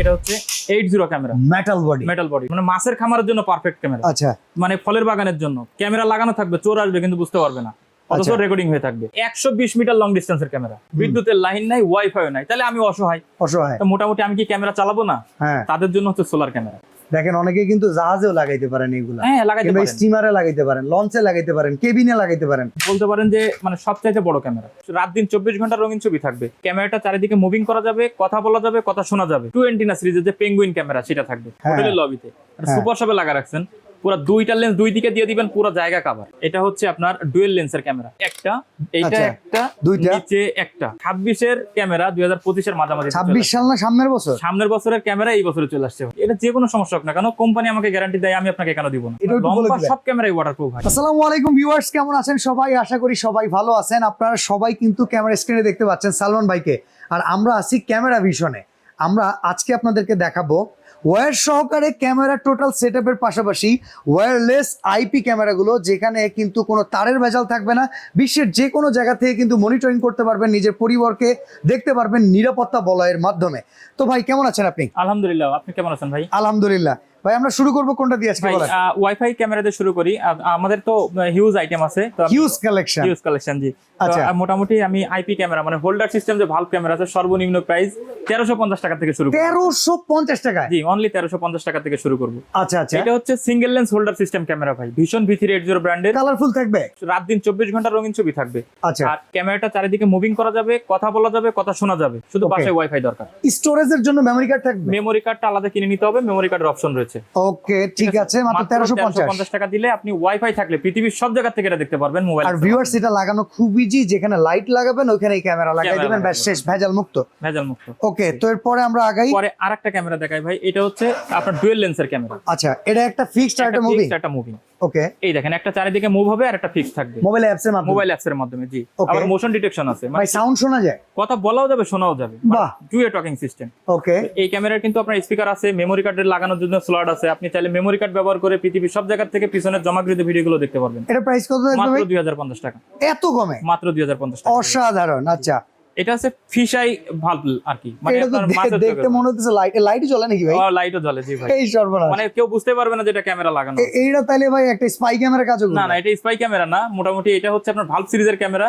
এটা হচ্ছে eight zero camera metal body metal body মানে মাছের খামারের জন্য পারফেক্ট ক্যামেরা আচ্ছা। মানে ফলের বাগানের জন্য। ক্যামেরা লাগানো থাকবে চোর আসবে কিন্তু বুঝতে পারবে না। অথচ আচ্ছা। রেকর্ডিং হয়ে থাকবে। একশো বিশ মিটার লং ডিস্টেন্সের ক্যামেরা বিদ্যুতের লাইন নাই ওয়াইফাই নাই। তাহলে আমি অসহায়। অসহায়। মোটামুটি আমি কি ক্যামেরা চালাবো না? হ্যাঁ। তাদের জন্য হচ্ছে সোলার ক্যামেরা দেখেন অনেকে কিন্তু জাহাজেও লাগাইতে পারেন এগুলো হ্যাঁ লাগাইতে পারেন। স্টিমারে লাগাইতে পারেন লঞ্চে লাগাইতে পারেন কেবিনে লাগাইতে পারেন। বলতে পারেন যে মানে সবচাইতে বড় ক্যামেরা রাত দিন চব্বিশ ঘণ্টা রঙিন ছবি থাকবে। ক্যামেরাটা চারিদিকে মুভিং করা যাবে কথা বলা যাবে কথা শোনা যাবে। টু এন্টিনা সিরিজের যে পেঙ্গুইন ক্যামেরা সেটা থাকবে। হোটেলের লবিতে। সুপার সবে লাগা রাখছেন। পুরো দুইটা লেন্স দুই দিকে দিয়ে দিবেন পুরো জায়গা কভার এটা হচ্ছে আপনার ডুয়েল লেন্সের ক্যামেরা একটা এইটা আচ্ছা, একটা দুইটা। নিচে একটা। ছাব্বিশের ক্যামেরা দুই হাজার পঁচিশের মাঝামাঝি চলে ছাব্বিশ সাল না সামনের বছর? সামনের বছরের ক্যামেরা এই বছরে চলে আসছে। এটা যে কোনো সমস্যা হোক না কেন কোম্পানি আমাকে গ্যারান্টি দেয় আমি আপনাকে কেন দিব না। লম্বা সব ক্যামেরাই ওয়াটারপ্রুফ হয়। আসসালামু আলাইকুম ভিউয়ার্স কেমন আছেন সবাই? আশা করি সবাই ভালো আছেন। আপনারা সবাই কিন্তু ক্যামেরা স্ক্রিনে দেখতে পাচ্ছেন সালমান ভাইকে। আর আমরা আছি ক্যামেরা ভিশনে আমরা আজকে আপনাদেরকে দেখাবো ওয়্যার সহকারে ক্যামেরা টোটাল সেট আপের পাশাপাশি ওয়্যারলেস আইপি ক্যামেরাগুলো যেখানে কিন্তু কোনো তারের ভেজাল থাকবে না। বিশ্বের যে কোনো জায়গা থেকে কিন্তু মনিটরিং করতে পারবেন নিজের পরিবারকে দেখতে পারবেন নিরাপত্তা বলয়ের মাধ্যমে। তো ভাই কেমন আছেন আপনি? আলহামদুলিল্লাহ আপনি কেমন আছেন ভাই? আলহামদুলিল্লাহ। ভাই আমরা শুরু করব কোনটা দিয়ে আজকে বলেন? ওয়াইফাই ক্যামেরা দিয়ে শুরু করি। আমাদের তো হিউজ আইটেম আছে। হিউজ কালেকশন হিউজ কালেকশন জি। আচ্ছা। মোটামুটি আমি আইপি ক্যামেরা মানে হোল্ডার সিস্টেম যে ভাল্ব ক্যামেরা আছে সর্বনিম্ন প্রাইস তেরোশো পঞ্চাশ টাকা থেকে শুরু করব। তেরোশো পঞ্চাশ টাকায়? জি অনলি তেরোশো পঞ্চাশ টাকা থেকে শুরু করব। আচ্ছা আচ্ছা। এটা হচ্ছে single lens holder system camera ভাই। ভীষণ ভি থ্রি এইট জিরো ব্র্যান্ডের কালারফুল থাকবে? রাত দিন চব্বিশ ঘণ্টা রঙিন ছবি থাকবে। আচ্ছা। আর ক্যামেরাটা চারিদিকে মুভিং করা যাবে কথা বলা যাবে কথা শোনা যাবে। শুধু. পাশে ওয়াইফাই দরকার। স্টোরেজের জন্য মেমরি কার্ড থাকবে? মেমোরি কার্ডটা আলাদা কিনে নিতে হবে মেমোরি কার্ডের অপশন রয়েছে। ওকে ঠিক আছে মাত্র তেরোশো পঞ্চাশ। পঞ্চাশ টাকা দিলে আপনি ওয়াইফাই থাকলে পৃথিবীর সব জায়গা থেকে এটা দেখতে পারবেন মোবাইল আর ভিউয়ার্স এটা লাগানো খুব ইজি যেখানে লাইট লাগাবেন ওখানে এই ক্যামেরা লাগাই দিবেন ব্যাস শেষ ভেজাল মুক্ত ভেজাল মুক্ত ওকে তো এরপরে আমরা আগাই। পরে আরেকটা ক্যামেরা দেখাই ভাই এটা হচ্ছে আপনার ডুয়েল লেন্সের ক্যামেরা আচ্ছা এটা একটা ফিক্সড আর একটা মুভি একটা মুভি ওকে এই দেখেন একটা চারিদিকে মুভ হবে আর একটা ফিক্স থাকবে। মোবাইল অ্যাপস এর মাধ্যমে। মোবাইল অ্যাপস এর মাধ্যমে জি। আবার মোশন ডিটেকশন আছে মানে সাউন্ড শোনা যায়? কথা বলাও যাবে শোনাও যাবে। বাহ। টুয়ে টকিং সিস্টেম ওকে এই ক্যামেরার কিন্তু আপনার স্পিকার আছে মেমোরি কার্ডের লাগানোর জন্য স্লট আছে। আপনি চাইলে মেমোরি কার্ড ব্যবহার করে পৃথিবীর সব জায়গা থেকে পিছনের জমাকৃত ভিডিওগুলো দেখতে পারবেন। এটা প্রাইস কত মাত্র ভাই দুই হাজার পঞ্চাশ টাকা। এত কমে? মাত্র দুই হাজার পঞ্চাশ টাকা। অসাধারণ আচ্ছা। এটা হচ্ছে ফিশাই ভাল্ব আর কি মানে আপনার মাছের দেখতে মনে হচ্ছে লাইট লাইটই জ্বলে নাকি ভাই? লাইটও জ্বলে জি ভাই। এই সর্বনাশ। মানে কেউ বুঝতে পারবে না যে এটা ক্যামেরা লাগানো এইটা তাইলে ভাই একটা স্পাই ক্যামেরা কাজও না না এটা স্পাই ক্যামেরা না। মোটামুটি এটা হচ্ছে আপনার ভাল্ব সিরিজের ক্যামেরা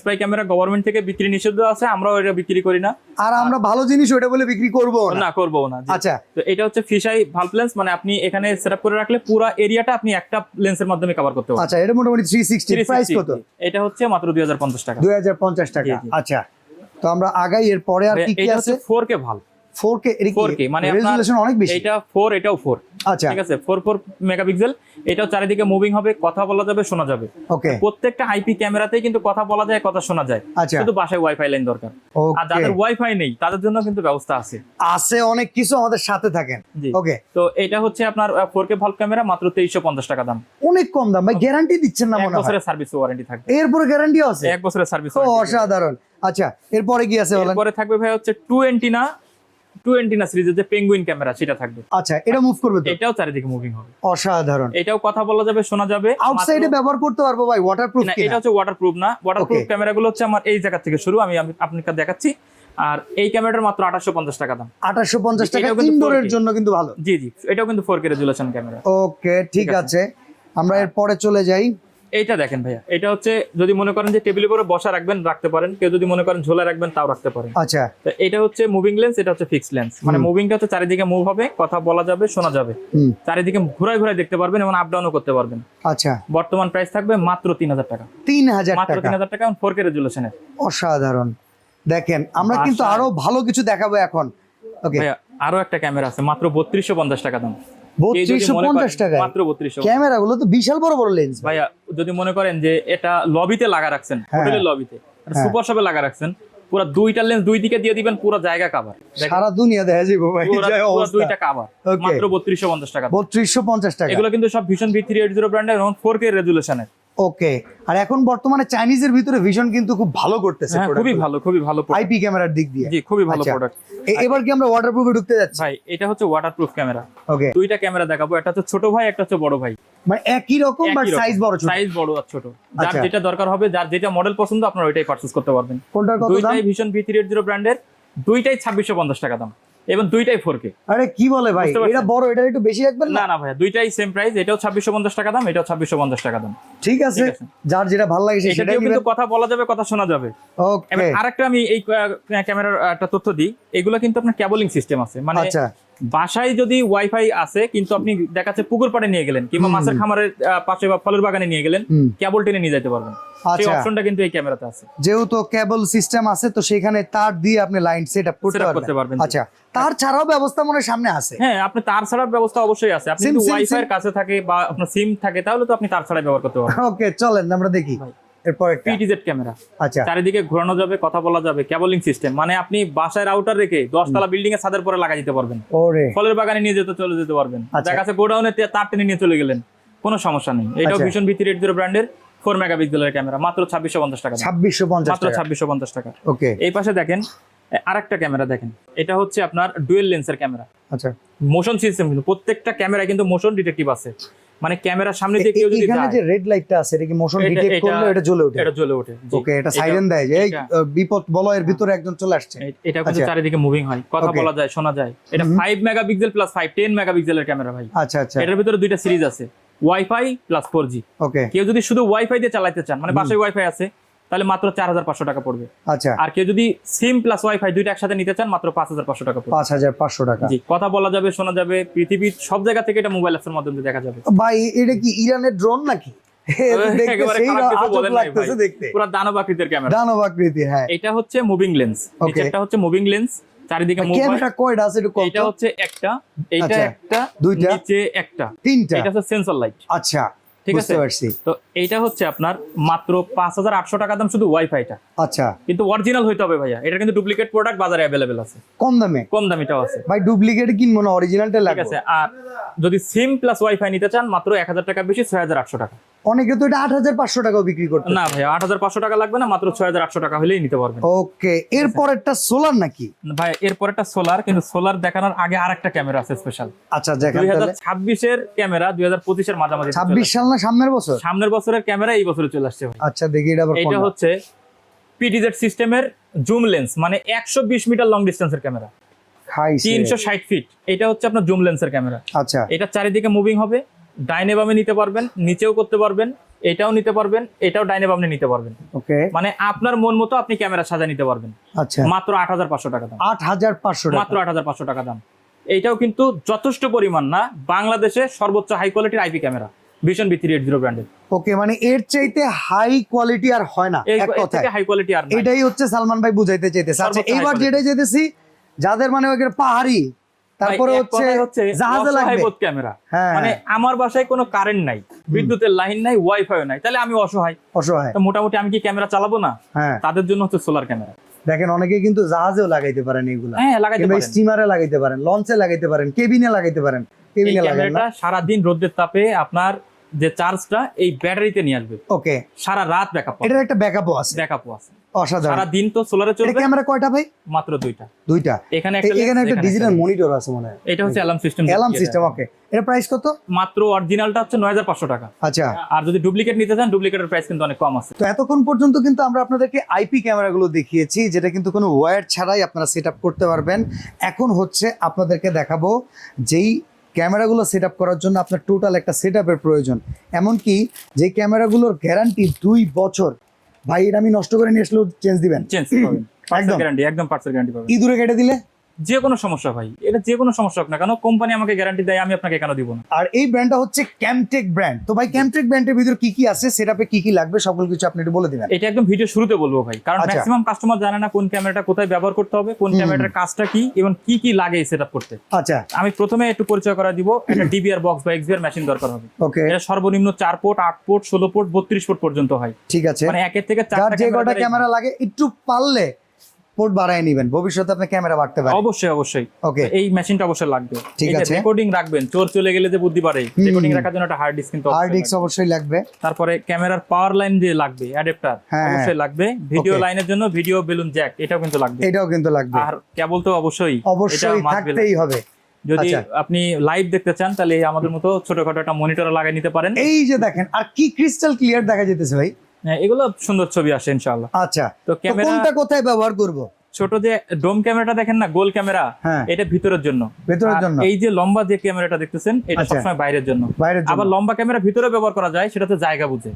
স্পাই ক্যামেরা গভর্নমেন্ট থেকে বিক্রি নিষিদ্ধ আছে আমরাও এটা বিক্রি করি না। আর আমরা ভালো জিনিস ওটা বলে বিক্রি করব না। করব না আচ্ছা। তো এটা হচ্ছে ফিশাই ভাল্ব লেন্স মানে আপনি এখানে সেটআপ করে রাখলে পুরো এরিয়াটা আপনি একটা লেন্সের মাধ্যমে কভার করতে পারবেন। আচ্ছা এটা মোটামুটি থ্রি সিক্সটি প্রাইস 360 কত এটা হচ্ছে মাত্র দুই হাজার পঞ্চাশ টাকা। দুই হাজার পঞ্চাশ টাকা। জি, জি। আচ্ছা। তো আমরা আগাই এর পরে আর কি কি আছে? হচ্ছে ফোর কে ভালো ফোর কে? 4K মানে আপনার- রেজুলেশন অনেক বেশি। এটা ফোর এটাও ফোর আচ্ছা। ঠিক আছে? ফোর ফোর মেগাপিক্সেল এটাও চারিদিকে মুভিং হবে কথা বলা যাবে শোনা যাবে। ওকে প্রত্যেকটা আইপি ক্যামেরাতেই কিন্তু কথা বলা যায় কথা শোনা যায়। আচ্ছা। শুধু বাসায় ওয়াইফাই লাইন দরকার। আর যাদের ওয়াইফাই নেই তাদের জন্য কিন্তু ব্যবস্থা আছে। আছে অনেক কিছু আমাদের সাথে থাকেন। ওকে তো এটা হচ্ছে আপনার ফোর কে ভাল্ব ক্যামেরা মাত্র তেইশশো পঞ্চাশ টাকা দাম। অনেক কম দাম। ভাই গ্যারান্টি দিচ্ছেন না এক মনে হয়। বছরের সার্ভিস ওয়ারেন্টি থাকবে। এরপরে গ্যারান্টি আছে? এক বছরের সার্ভিস অসাধারণ। আচ্ছা এরপরে কি আছে বলেন? এরপরে থাকবে ভাই হচ্ছে টু এন্টিনা টু এন্টিনা সিরিজের যে পেঙ্গুইন ক্যামেরা সেটা থাকবে। আচ্ছা এটা মুভ করবে তো? এটাও চারিদিকে মুভিং হবে। অসাধারণ। এটাও কথা বলা যাবে শোনা যাবে। আউটসাইডে ব্যবহার করতে পারব ভাই ওয়াটারপ্রুফ না, এটা হচ্ছে ওয়াটারপ্রুফ না। ওয়াটারপ্রুফ. ক্যামেরাগুলো হচ্ছে আমার এই জায়গা থেকে শুরু আমি আপনাকে দেখাচ্ছি। আর এই ক্যামেরাটার মাত্র আঠাশশো পঞ্চাশ টাকা দাম। আঠাশশো পঞ্চাশ টাকা ইনডোরের জন্য কিন্তু ভালো। জি জি এটাও কিন্তু four K resolution camera okay ঠিক আছে। আছে। আমরা এর পরে চলে যাই। এইটা দেখেন ভাইয়া। এটা হচ্ছে যদি মনে করেন যে টেবিলের উপরে বসা রাখবেন রাখতে পারেন। কেউ যদি মনে করেন ঝোলা রাখবেন তাও রাখতে পারেন। আচ্ছা। তো এটা হচ্ছে মুভিং লেন্স এটা হচ্ছে ফিক্সড লেন্স মানে মুভিংটা হচ্ছে চারিদিকে মুভ হবে কথা বলা যাবে শোনা যাবে। চারিদিকে ঘুরায় ঘুরায় দেখতে পারবেন এবং আপ ডাউনও করতে পারবেন। আচ্ছা। বর্তমান প্রাইস থাকবে মাত্র তিন হাজার টাকা। তিন হাজার মাত্র তিন হাজার টাকা ফোর কে রেজুলেশনের অসাধারণ। দেখেন আমরা কিন্তু আরও ভালো কিছু দেখাবো এখন। ওকে ভাইয়া আরও একটা ক্যামেরা আছে মাত্র বত্রিশশো পঞ্চাশ টাকা দাম। বত্রিশশো পঞ্চাশ টাকায়। মাত্র বত্রিশশো। ক্যামেরা গুলো তো বিশাল বড় বড় লেন্স ভাইয়া যদি মনে করেন যে এটা লবিতে লাগা রাখছেন। হোটেলের লবিতে। সুপার শপে লাগা রাখছেন পুরো দুইটা লেন্স দুই দিকে দিয়ে দিবেন পুরো জায়গা কাভার সারা দুনিয়া দেখা যাবে ভাই পুরো দুইটা কাভার. মাত্র বত্রিশশো পঞ্চাশ টাকা। বত্রিশশো পঞ্চাশ টাকা। এগুলো কিন্তু সব ভীষণ ভি থ্রি এইট জিরো ব্র্যান্ডের এবং ফোর কে রেজুলেশনের ওকে আর এখন বর্তমানে চাইনিজের ভিতরে ভিশন কিন্তু খুব ভালো করতেছে হ্যাঁ খুবই ভালো খুবই ভালো আইপি ক্যামেরার দিক দিয়ে। জি খুবই ভালো আচ্ছা। প্রোডাক্ট এবার কি আমরা ওয়াটারপ্রুফে ঢুকতে যাচ্ছি? ভাই এটা হচ্ছে ওয়াটারপ্রুফ ক্যামেরা ওকে দুইটা ক্যামেরা দেখাবো একটা হচ্ছে ছোট ভাই একটা হচ্ছে বড় ভাই। মানে একই রকম বাট সাইজ বড় ছোট। সাইজ বড় আর ছোট। যার আচ্ছা। যেটা দরকার হবে যার যেটা মডেল পছন্দ আপনারা ওইটাই পারচেজ করতে পারবেন। কোনটার কত দাম? দুইটাই ভীষণ ভি থ্রি জিরো ব্র্যান্ডের দুইটাই ছাব্বিশশো পঞ্চাশ টাকা দাম। এবং দুইটাই ফোর কে আরে কি বলে ভাই? এটা বড় এটা একটু বেশি রাখবেন না? না না ভাইয়া দুইটাই সেম প্রাইস এটাও ছাব্বিশশো পঞ্চাশ টাকা দাম এটাও ছাব্বিশশো পঞ্চাশ টাকা দাম। ঠিক আছে যার যেটা ভালো লাগে সেটাও সেটাই কিন্তু কথা বলা যাবে কথা শোনা যাবে। ওকে আরেকটা আমি এই ক্যামেরার একটা তথ্য দিই। এগুলো কিন্তু আপনার কেবলিং সিস্টেম আছে। মানে আচ্ছা। বাসায় যদি ওয়াইফাই আছে কিন্তু আপনি দেখাচ্ছে পুকুর পাড়ে নিয়ে গেলেন কিংবা মাছের। খামারের পাশে বা ফলের বাগানে নিয়ে গেলেন কেবল টেনে নিয়ে যেতে পারবেন। সেই আচ্ছা। অপশনটা কিন্তু এই ক্যামেরাতে আছে। যেহেতু কেবল সিস্টেম আছে তো সেখানে তার দিয়ে আপনি লাইন করতে পারবেন। আচ্ছা তার ছাড়াও ব্যবস্থা মনে সামনে আছে। হ্যাঁ আপনি তার ছাড়ার ব্যবস্থা অবশ্যই আছে। আপনি যদি ওয়াইফাই এর কাছে থাকে বা আপনার সিম থাকে তাহলে তো আপনি তার ব্যবহার করতে পারবেন। ওকে চলেন আমরা দেখি। এরপর পিটিজেড ক্যামেরা আচ্ছা। চারিদিকে ঘোরানো যাবে কথা বলা যাবে কেবলিং সিস্টেম মানে আপনি বাসায় রাউটার রেখে দশতলা বিল্ডিং এর ছাদের পরে লাগা দিতে পারবেন। ওরে। ফলের বাগানে নিয়ে যেতে চলে যেতে পারবেন। আচ্ছা। দেখা যাচ্ছে গোডাউনে তার টেনে নিয়ে চলে গেলেন। কোনো সমস্যা নেই। এটাও আচ্ছা। ভীষণ ভিত্তি রেড জিরো ব্র্যান্ডের ফোর মেগাপিক্সেলের ক্যামেরা মাত্র ছাব্বিশশো পঞ্চাশ টাকা। ছাব্বিশশো পঞ্চাশ মাত্র ছাব্বিশশো পঞ্চাশ টাকা। ওকে। এই পাশে দেখেন আরেকটা ক্যামেরা দেখেন। এটা হচ্ছে আপনার ডুয়েল লেন্সের ক্যামেরা আচ্ছা। মোশন সিস্টেম কিন্তু প্রত্যেকটা ক্যামেরায় কিন্তু মোশন ডিটেকটিভ আছে। মানে ক্যামেরার সামনে দিয়ে কেউ যদি এখানে যে রেড লাইটটা আছে এটা কি মোশন ডিটেক্ট করলে এটা জ্বলে ওঠে? এটা জ্বলে ওঠে ওকে এটা সাইরেন দেয় যে বিপদ বলয়ের ভিতরে একজন চলে আসছে। এটা কিন্তু আচ্ছা। চারিদিকে মুভিং হয়। কথা বলা যায় শোনা যায়। এটা হুম। Five megapixel plus five ten মেগাপিক্সেলের ক্যামেরা ভাই। আচ্ছা আচ্ছা। এটার ভিতরে দুইটা সিরিজ আছে। Wifi plus four G okay কেউ যদি শুধু ওয়াইফাই দিয়ে চালাতে চান মানে। বাসায় ওয়াইফাই আছে তাহলে মাত্র চার হাজার পাঁচশো টাকা পড়বে। আচ্ছা। আর কেউ যদি সিম প্লাস ওয়াইফাই দুইটা একসাথে নিতে চান মাত্র পাঁচ হাজার পাঁচশো টাকা পাঁচ হাজার পাঁচশো টাকা। জি কথা বলা যাবে শোনা যাবে পৃথিবীর সব জায়গা থেকে এটা মোবাইল অ্যাপসের মাধ্যমে দেখা যাবে। ভাই এটা কি ইরানের ড্রোন নাকি? হ্যাঁ। এটা হচ্ছে মুভিং লেন্স. নিচেরটা হচ্ছে মুভিং লেন্স চারিদিকে ক্যামেরা কয়টা আছে একটু এটা হচ্ছে একটা এটা আচ্ছা, একটা দুইটা? নিচে একটা। তিনটা? এটা হচ্ছে সেন্সর লাইট আচ্ছা ঠিক আছে? তো এইটা হচ্ছে আপনার মাত্র পাঁচ হাজার আটশো টাকা দাম শুধু ওয়াইফাইটা। আচ্ছা। কিন্তু অরিজিনাল হইতে হবে ভাইয়া। এটা কিন্তু ডুপ্লিকেট প্রোডাক্ট বাজারে অ্যাভেলেবেল আছে। কম দামে? কম দামিটাও আছে। ভাই ডুপ্লিকেট কিনবো না অরিজিনালটা লাগবে। আছে আর যদি সিম প্লাস ওয়াইফাই নিতে চান মাত্র এক হাজার টাকা বেশি ছয় হাজার আটশো টাকা। অনেকে তো এটা আট হাজার পাঁচশো টাকাও বিক্রি করতে না ভাইয়া আট হাজার পাঁচশো টাকা লাগবে না মাত্র ছয় হাজার আটশো টাকা হলেই নিতে পারবেন। ওকে এরপর একটা সোলার নাকি? ভাই এরপর একটা সোলার কিন্তু সোলার দেখানোর আগে আর একটা ক্যামেরা আছে স্পেশাল আচ্ছা দুই হাজার ছাব্বিশের ক্যামেরা দুই হাজার পঁচিশের মাঝামাঝি ছাব্বিশ সাল না সামনের বছর? সামনের বছরের ক্যামেরা এই বছরে চলে আসছে আচ্ছা দেখি এটা আবার এটা হচ্ছে পিটিজেড সিস্টেমের জুম লেন্স মানে একশো বিশ মিটার লং ডিস্টেন্সের ক্যামেরা। তিনশো ষাট ফিট এটা হচ্ছে আপনার জুম লেন্সের ক্যামেরা। আচ্ছা। এটা চারিদিকে মুভিং হবে ডাইনে বামে নিতে পারবেন নিচেও করতে পারবেন এটাও নিতে পারবেন এটাও ডাইনে বামে নিতে পারবেন। ওকে। মানে আপনার মন মতো আপনি ক্যামেরা সাজা নিতে পারবেন। আচ্ছা। মাত্র আট হাজার পাঁচশো টাকা দাম। আট হাজার পাঁচশো মাত্র আট হাজার পাঁচশো টাকা দাম। এইটাও কিন্তু যথেষ্ট পরিমাণ না বাংলাদেশে সর্বোচ্চ হাই কোয়ালিটির আইপি ক্যামেরা। ভীষণ বিথি এইট জিরো ব্র্যান্ডের ওকে মানে এর চাইতে হাই কোয়ালিটি আর হয় না এক কথায়। হাই কোয়ালিটি আর এটাই হচ্ছে সালমান ভাই বুঝাইতে চাইতেছে। আচ্ছা এইবার। যেটাই যেতেছি যাদের মানে ওই পাহাড়ি তারপরে হচ্ছে জাহাজে লাগবে। ক্যামেরা মানে আমার বাসায় কোনো কারেন্ট নাই বিদ্যুতের লাইন নাই ওয়াইফাই নাই তাহলে আমি অসহায়। অসহায়। তো মোটামুটি আমি কি ক্যামেরা চালাবো না? হ্যাঁ। তাদের জন্য হচ্ছে সোলার ক্যামেরা দেখেন অনেকে কিন্তু জাহাজেও লাগাইতে পারেন এগুলো। হ্যাঁ লাগাইতে পারেন। স্টিমারে লাগাইতে পারেন লঞ্চে লাগাইতে পারেন কেবিনে লাগাইতে পারেন। কেবিনে লাগাইতে পারেন না। সারা দিন রোদের তাপে আপনার যে চার্জটা এই ব্যাটারিতে নিয়ে আসবে। ওকে সারা রাত ব্যাকআপ এটার একটা ব্যাকআপও আছে। ব্যাকআপও আছে। অসাধারণ। সারা দিন তো সোলারে এটা চলবে। ক্যামেরা কয়টা ভাই? মাত্র দুইটা। দুইটা। এখানে একটা এখানে একটা ডিজিটাল মনিটর আছে। মনে হয়। এটা হচ্ছে alarm system alarm system okay price কত? মাত্র অরিজিনালটা হচ্ছে নয় হাজার পাঁচশো টাকা। আচ্ছা। আর যদি ডুপ্লিকেট নিতে চান ডুপ্লিকেটের প্রাইস কিন্তু অনেক কম আছে। তো এতক্ষণ পর্যন্ত কিন্তু আমরা আপনাদেরকে আইপি ক্যামেরাগুলো দেখিয়েছি যেটা কিন্তু কোনো ওয়্যার ছাড়াই আপনারা করতে পারবেন। এখন হচ্ছে আপনাদেরকে দেখাবো যেই ক্যামেরাগুলো সেট করার জন্য আপনার টোটাল একটা সেট প্রয়োজন। এমনকি যে ক্যামেরাগুলোর গ্যারান্টি দুই বছর ভাই এটা আমি নষ্ট করে নিয়ে আসলেও চেঞ্জ দিবেন। চেঞ্জ একদম। গ্যারান্টি একদম পার্সেল গ্যারান্টি পাবেন। ইঁদুরে কেটে দিলে যে কোনো সমস্যা ভাই এটা যে কোনো সমস্যা হোক না কেন কোম্পানি আমাকে গ্যারান্টি দেয় আমি আপনাকে কেন দিব না। আর এই ব্র্যান্ডটা হচ্ছে ক্যামটেক ব্র্যান্ড তো ভাই ক্যামটেক ব্র্যান্ডের ভিতরে কি কি আছে সেটাপে কি কি লাগবে সকল কিছু আপনি একটু বলে দিবেন। এটা একদম ভিডিও শুরুতে বলব ভাই কারণ আচ্ছা। ম্যাক্সিমাম কাস্টমার জানে না কোন ক্যামেরাটা কোথায় ব্যবহার করতে হবে কোন ক্যামেরাটার কাজটা কি এবং কি কি লাগে সেট করতে। আচ্ছা। আমি প্রথমে একটু পরিচয় করা দিব একটা ডিবিআর বক্স বা এক্সবিআর মেশিন দরকার হবে। ওকে। এটা সর্বনিম্ন চার পোর্ট আট পোর্ট ষোলো পোর্ট বত্রিশ পোর্ট পর্যন্ত হয়। ঠিক আছে। মানে একের থেকে চারটা যে কটা ক্যামেরা ক্যামেরা লাগে একটু পারলে পোর্ট বাড়ায় নেবেন। ভবিষ্যতে আপনার ক্যামেরা বাড়তে পারে। অবশ্যই অবশ্যই। ওকে এই মেশিনটা অবশ্যই লাগবে। ঠিক আছে। রেকর্ডিং রাখবেন। চোর চলে গেলে যে বুদ্ধি পারে রেকর্ডিং রাখার জন্য একটা হার্ড ডিস্ক কিন্তু হার্ড ডিস্ক। অবশ্যই লাগবে। তারপরে ক্যামেরার পাওয়ার লাইন যে লাগবে অ্যাডাপ্টার হ্যাঁ, অবশ্যই লাগবে। ভিডিও লাইনের জন্য ভিডিও বেলুন জ্যাক এটাও কিন্তু লাগবে। এটাও কিন্তু লাগবে। আর কেবল তো অবশ্যই অবশ্যই থাকতেই হবে। যদি আচ্ছা। আপনি লাইভ দেখতে চান তাহলে আমাদের মতো ছোটখাটো একটা মনিটর লাগিয়ে নিতে পারেন। এই যে দেখেন আর কি ক্রিস্টাল ক্লিয়ার দেখা যেতেছে ভাই? হ্যাঁ, এগুলো সুন্দর ছবি আসে ইনশাআল্লাহ। আচ্ছা তো ক্যামেরাটা কোথায় ব্যবহার করব? ছোট যে ডোম ক্যামেরাটা দেখেন না গোল ক্যামেরা হ্যাঁ। এটা ভিতরের জন্য। ভিতরের জন্য। এই যে লম্বা যে ক্যামেরাটা দেখতেছেন এটা আচ্ছা। সবসময় বাইরের জন্য। আবার লম্বা ক্যামেরা ভিতরে ব্যবহার করা যায় সেটাতে জায়গা বুঝে.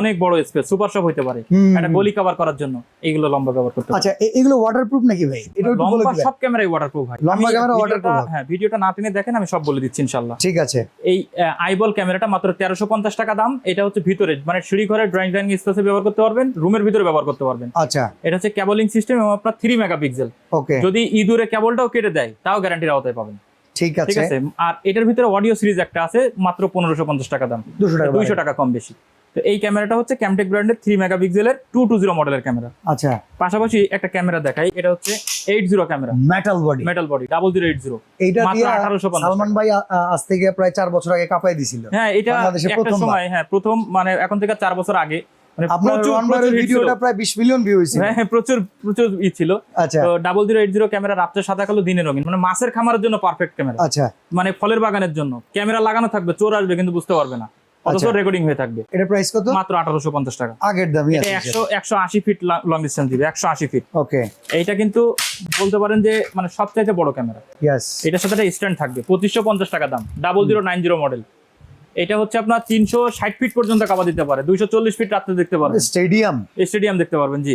অনেক বড় স্পেস সুপার শপ হইতে পারে। একটা। গলি কভার করার জন্য এইগুলো লম্বা ব্যবহার করতে আচ্ছা এগুলো ওয়াটারপ্রুফ নাকি ভাই? এটা লম্বা সব ক্যামেরাই ওয়াটারপ্রুফ হয় লম্বা ক্যামেরা waterproof হয়। ভিডিওটা না টেনে দেখেন আমি সব বলে দিচ্ছি ইনশাল্লাহ ঠিক আছে। এই আইবল ক্যামেরাটা মাত্র তেরোশো পঞ্চাশ টাকা দাম। এটা হচ্ছে ভিতরে মানে সিঁড়ি ঘরে ড্রয়িং ডাইনিং স্পেসে ব্যবহার করতে পারবেন রুমের ভিতরে ব্যবহার করতে পারবেন। আচ্ছা। এটা হচ্ছে কেবলিং সিস্টেম এবং আপনার থ্রি মেগাপিক্সেল ওকে যদি ইঁদুরে কেবলটাও কেটে দেয় তাও গ্যারান্টির আওতায় পাবেন। ঠিক ঠিক আছে। আছে? আর এটার ভিতরে অডিও সিরিজ একটা আছে মাত্র পনেরোশো পঞ্চাশ টাকা দাম। দুশো টাকা দুইশো টাকা কম বেশি। তো এই ক্যামেরাটা হচ্ছে ক্যামটেক ব্র্যান্ডের থ্রি মেগাপিক্সেলের টু টু জিরো মডেলের ক্যামেরা। আচ্ছা। পাশাপাশি একটা ক্যামেরা দেখাই এটা হচ্ছে eight zero camera. Metal body metal body double zero eight zero এইটা 1850 সালমান ভাই আজ থেকে প্রায় চার বছর আগে কাপাই দিছিল। হ্যাঁ এটা একটা সময় হ্যাঁ প্রথম মানে এখন থেকে চার বছর আগে। মানে আপনার প্রচুর রোহান প্রচুর ভাইয়ের hit ছিল। ভিডিওটা প্রায় বিশ মিলিয়ন ভিউ হয়েছিল। হ্যাঁ হ্যাঁ, প্রচুর প্রচুর ই ছিল। আচ্ছা। তো double zero eight zero camera রাত্রে সাদা কালো দিনে রঙিন। মানে মাছের খামারের জন্য পারফেক্ট ক্যামেরা। আচ্ছা। মানে ফলের বাগানের জন্য। ক্যামেরা লাগানো থাকবে চোর আসবে কিন্তু বুঝতে পারবে না। অথচ আচ্ছা। রেকর্ডিং হয়ে থাকবে। এটা প্রাইস কত? মাত্র আঠারোশো পঞ্চাশ টাকা। আগের দামই আছে। ফিট লং ডিস্টেন্স দিবে একশো আশি ফিট ওকে। এইটা কিন্তু বলতে পারেন যে মানে সবচাইতে বড় ক্যামেরা এটার সাথে একটা স্ট্যান্ড থাকবে পঁচিশশো পঞ্চাশ টাকা দাম double zero nine zero model এটা হচ্ছে আপনার তিনশো ষাট ফিট পর্যন্ত কাবা দিতে পারে দুইশো চল্লিশ ফিট রাত্রে দেখতে পারবেন। স্টেডিয়াম স্টেডিয়াম দেখতে পারবেন জি।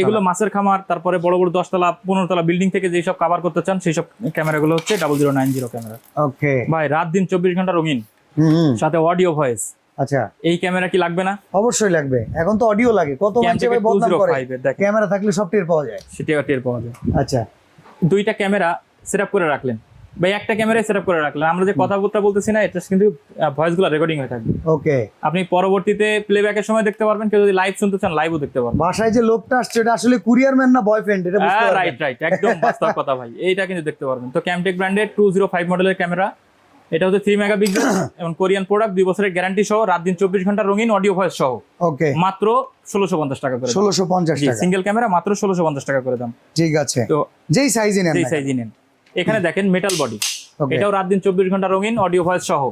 এগুলো মাছের খামার তারপরে বড় বড় দশতলা পনেরো তলা বিল্ডিং থেকে যেসব কভার করতে চান সেই সব ক্যামেরাগুলো হচ্ছে double zero nine zero camera okay ভাই রাত দিন চব্বিশ ঘণ্টা রঙিন। সাথে অডিও ভয়েস আচ্ছা। এই ক্যামেরা কি লাগবে না? অবশ্যই লাগবে। এখন তো অডিও লাগে। কত মানুষ বদনাম করে? ক্যামেরা থাকলে সব টের পাওয়া যায়। সেটা টের পাওয়া যায়। আচ্ছা। দুইটা ক্যামেরা সেট করে রাখলেন। ভাই একটা ক্যামেরায় সেট করে রাখলেন। আমরা যে কথাবার্তা বলতেছি না এটা কিন্তু ভয়েসগুলো রেকর্ডিং হয়ে থাকবে। ওকে। আপনি পরবর্তীতে প্লেব্যাকের সময় দেখতে পারবেন কেউ যদি লাইভ শুনতে চান লাইভও দেখতে পারবেন। বাসায় যে লোকটা আসছে এটা আসলে কুরিয়ার ম্যান না বয়ফ্রেন্ড এটা বুঝতে পারবেন। রাইট রাইট একদম বাস্তব কথা ভাই। এইটা কিন্তু দেখতে পারবেন। তো ক্যামটেক ব্র্যান্ডের টু জিরো ফাইভ মডেলের ক্যামেরা এটা হচ্ছে থ্রি মেগাপিক্সেল এবং কোরিয়ান প্রোডাক্ট দুই বছরের গ্যারান্টি সহ রাত দিন চব্বিশ ঘণ্টা রঙিন অডিও ভয়েস সহ। ওকে মাত্র ষোলোশো পঞ্চাশ টাকা করে ষোলোশো পঞ্চাশ সিঙ্গেল ক্যামেরা মাত্র ষোলোশো পঞ্চাশ টাকা করে দাম। ঠিক আছে। তো যেই সাইজে নেন যেই না সাইজই নেন। এখানে দেখেন মেটাল বডি এটাও রাত দিন চব্বিশ ঘণ্টা রঙিন অডিও ভয়েস সহ।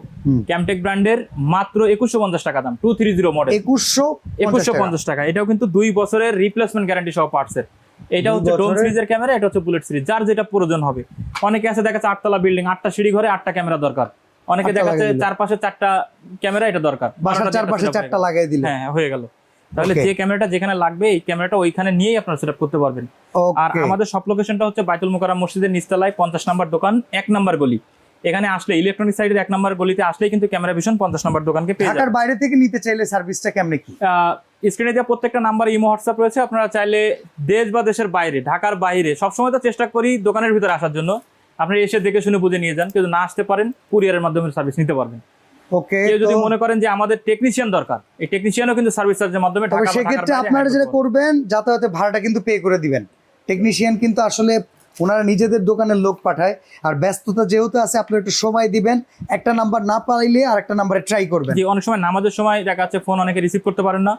ক্যামটেক ব্র্যান্ডের মাত্র একুশশো পঞ্চাশ টাকা দাম টু থ্রি জিরো মডেল একুশশো একুশশো পঞ্চাশ টাকা। এটাও কিন্তু দুই বছরের রিপ্লেসমেন্ট গ্যারান্টি সহ পার্টসের এটা হচ্ছে ডোম সিরিজের ক্যামেরা এটা হচ্ছে বুলেট সিরিজ যার যেটা প্রয়োজন হবে। অনেকে আছে দেখা যাচ্ছে আটতলা বিল্ডিং আটটা সিঁড়ি ঘরে আটটা ক্যামেরা দরকার। অনেকে আটটা দেখা যাচ্ছে চারপাশে চারটা ক্যামেরা এটা দরকার। বাসার চারপাশে চারটা লাগাই দিল। হ্যাঁ হ্যাঁ, হয়ে গেল। তাহলে. যে ক্যামেরাটা যেখানে লাগবে এই ক্যামেরাটা ওইখানে নিয়েই আপনারা সেট করতে পারবেন। আর আমাদের সব লোকেশনটা হচ্ছে বাইতুল মোকাররম মসজিদের নিচতলায় পঞ্চাশ নাম্বার দোকান এক নাম্বার গলি। এখানে আসলে ইলেকট্রনিক সাইডের এক নাম্বার গলিতে আসলেই কিন্তু ক্যামেরা ভিশন পঞ্চাশ নাম্বার দোকানকে পেয়ে ঢাকার বাইরে থেকে নিতে চাইলে সার্ভিসটা কেমনে কি? স্ক্রিনে দেওয়া প্রত্যেকটা নাম্বার ইমো হোয়াটসঅ্যাপ রয়েছে। আপনারা চাইলে দেশ বা দেশের বাইরে ঢাকার বাইরে সবসময় তো চেষ্টা করি দোকানের ভিতরে আসার জন্য। আপনি এসে দেখে শুনে বুঝে নিয়ে যান কেউ যদি না আসতে পারেন কুরিয়ারের মাধ্যমে সার্ভিস নিতে পারবেন। ওকে কেউ যদি মনে করেন যে আমাদের টেকনিশিয়ান দরকার এই টেকনিশিয়ানও কিন্তু সার্ভিস চার্জের মাধ্যমে সেক্ষেত্রে আপনারা যেটা করবেন যাতায়াতের ভাড়াটা কিন্তু পে করে দিবেন। টেকনিশিয়ান কিন্তু আসলে ওনারা নিজেদের দোকানের লোক পাঠায়। আর ব্যস্ততা যেহেতু আছে আপনি একটু সময় দিবেন। একটা নাম্বার না পাইলে আর একটা নাম্বারে ট্রাই করবেন। অনেক সময় নামাজের সময় দেখা যাচ্ছে ফোন অনেকে রিসিভ করতে পারেন না।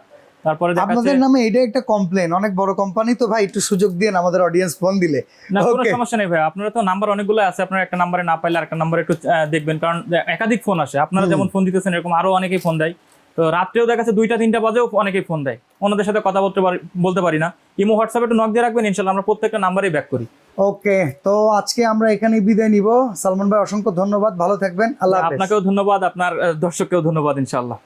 তারপরে আপনাদের নামে এটা একটা কমপ্লেন অনেক বড় কোম্পানি তো ভাই একটু সুযোগ দিন আমাদের অডিয়েন্স ফোন দিলে। না কোনো সমস্যা নেই ভাই। আপনারা তো নাম্বার অনেকগুলো আছে আপনারা একটা নাম্বারে না পাইলে আরেকটা নাম্বারে একটু দেখবেন। কারণ একাধিক ফোন আসে। আপনারা যেমন ফোন দিতেছেন এরকম আরও অনেকেই ফোন দেয়। তো রাত্রেও দেখা যাচ্ছে দুইটা তিনটা বাজেও অনেকেই ফোন দেয়। ওনাদের সাথে কথা বলতে বলতে পারি না। ইমো হোয়াটসঅ্যাপে একটু নক দিয়ে রাখবেন ইনশাল্লাহ আমরা প্রত্যেকটা নাম্বারেই ব্যাক করি। ওকে তো আজকে আমরা এখানেই বিদায় নিব। সালমান ভাই অসংখ্য ধন্যবাদ। ভালো থাকবেন। আল্লাহ আপনাকেও ধন্যবাদ আপনার দর্শককেও ধন্যবাদ ইনশাল্লাহ।